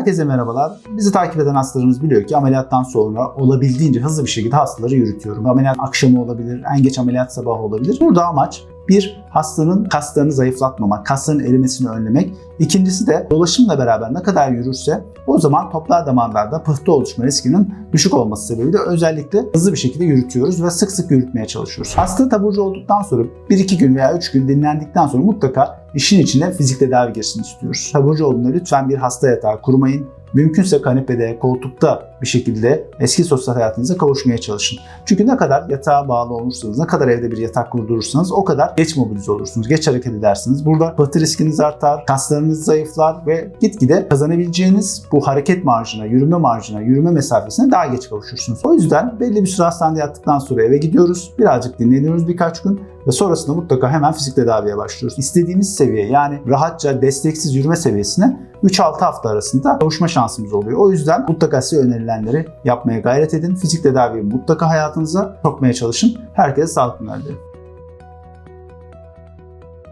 Herkese merhabalar. Bizi takip eden hastalarımız biliyor ki ameliyattan sonra olabildiğince hızlı bir şekilde hastaları yürütüyorum. Ameliyat akşamı olabilir, en geç ameliyat sabahı olabilir. Burada amaç bir, hastanın kaslarını zayıflatmamak, kasların erimesini önlemek. İkincisi de dolaşımla beraber ne kadar yürürse o zaman toplar damarlarda pıhtı oluşma riskinin düşük olması sebebiyle özellikle hızlı bir şekilde yürütüyoruz ve sık sık yürütmeye çalışıyoruz. Hasta taburcu olduktan sonra 1-2 gün veya 3 gün dinlendikten sonra mutlaka işin içine fizik tedavi girsin istiyoruz. Taburcu olduğunda lütfen bir hasta yatağı kurmayın. Mümkünse kanepede, koltukta bir şekilde eski sosyal hayatınıza kavuşmaya çalışın. Çünkü ne kadar yatağa bağlı olursanız, ne kadar evde bir yatak kurdurursanız o kadar geç mobilize olursunuz, geç hareket edersiniz. Burada pıhtı riskiniz artar, kaslarınız zayıflar ve gitgide kazanabileceğiniz bu hareket marjına, yürüme marjına, yürüme mesafesine daha geç kavuşursunuz. O yüzden belli bir süre hastanede yattıktan sonra eve gidiyoruz. Birazcık dinleniyoruz birkaç gün ve sonrasında mutlaka hemen fizik tedaviye başlıyoruz. İstediğimiz seviye yani rahatça desteksiz yürüme seviyesine 3-6 hafta arasında kavuşma şansımız oluyor. O yüzden mutlaka size önerilenleri yapmaya gayret edin. Fizik tedaviyi mutlaka hayatınıza sokmaya çalışın. Herkese sağlıklı günler dilerim.